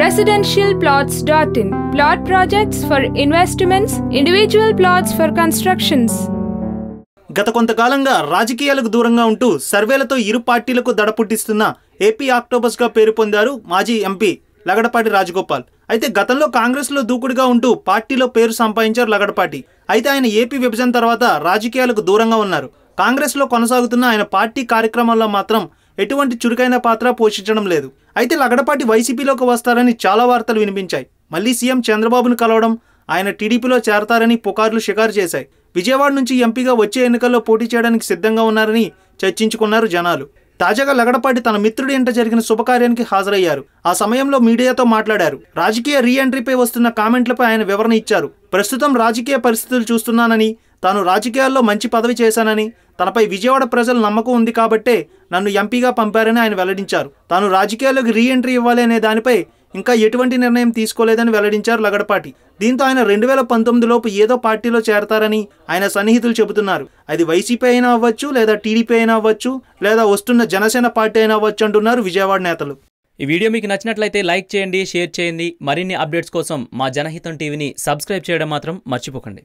residentialplots.in. Plot projects for investments, individual plots for constructions. గత కొంతకాలంగా రాజకీయాలకు దూరంగా ఉంటూ సర్వేలతో ఇరు పార్టీలకు దడ పుట్టిస్తున్న ఏపీ ఆక్టోబస్గా పేరు పొందారు మాజీ ఎంపీ లగడపాటి రాజగోపాల్ అయితే గతంలో కాంగ్రెస్లో దూకుడుగా ఉంటూ పార్టీలో పేరు సంపాదించారు లగడపాటి అయితే ఆయన ఏపీ విభజన తర్వాత రాజకీయాలకు దూరంగా ఉన్నారు కాంగ్రెస్లో కొనసాగుతున్న ఆయన పార్టీ కార్యక్రమాల్లో మాత్రం ఎటువంటి చురుకైన పాత్ర పోషించడం లేదు. అయితే లగడపాటి వైసీపీలోకి వస్తారని చాలా వార్తలు వినిపించాయి. మళ్ళీ సీఎం చంద్రబాబును కలవడం ఆయన టీడీపీలో చేరతారని పుకార్లు షికారు చేశాయి. విజయవాడ నుంచి ఎంపీగా వచ్చే ఎన్నికల్లో పోటీ చేయడానికి సిద్ధంగా ఉన్నారని చర్చించుకున్నారు జనాలు. తాజాగా లగడపాటి తన మిత్రుడి ఇంట జరిగిన శుభకార్యానికి హాజరయ్యారు. ఆ సమయంలో మీడియాతో మాట్లాడారు. రాజకీయ రీ ఎంట్రీపై వస్తున్న కామెంట్లపై ఆయన వివరణ ఇచ్చారు. ప్రస్తుతం రాజకీయ పరిస్థితులు చూస్తున్నానని తాను రాజకీయాల్లో మంచి పదవి చేశానని తనపై విజయవాడ ప్రజల నమ్మకం ఉంది కాబట్టే నన్ను ఎంపీగా పంపారని ఆయన వెల్లడించారు. తాను రాజకీయాల్లోకి రీ ఎంట్రీ ఇవ్వాలి అనే దానిపై ఇంకా ఎటువంటి నిర్ణయం తీసుకోలేదని వెల్లడించారు లగడపాటి. దీంతో ఆయన రెండు వేల పంతొమ్మిదిలోపు ఏదో పార్టీలో చేరతారని ఆయన సన్నిహితులు చెబుతున్నారు. అది వైసీపీ అయినా అవ్వచ్చు లేదా టీడీపీ అయినా అవ్వచ్చు లేదా వస్తున్న జనసేన పార్టీ అయినా అవ్వచ్చు అంటున్నారు విజయవాడ నేతలు. ఈ వీడియో మీకు నచ్చినట్లయితే లైక్ చేయండి షేర్ చేయండి. మరిన్ని అప్డేట్స్ కోసం మా జనహితం టీవీని సబ్స్క్రైబ్ చేయడం మాత్రం మర్చిపోకండి.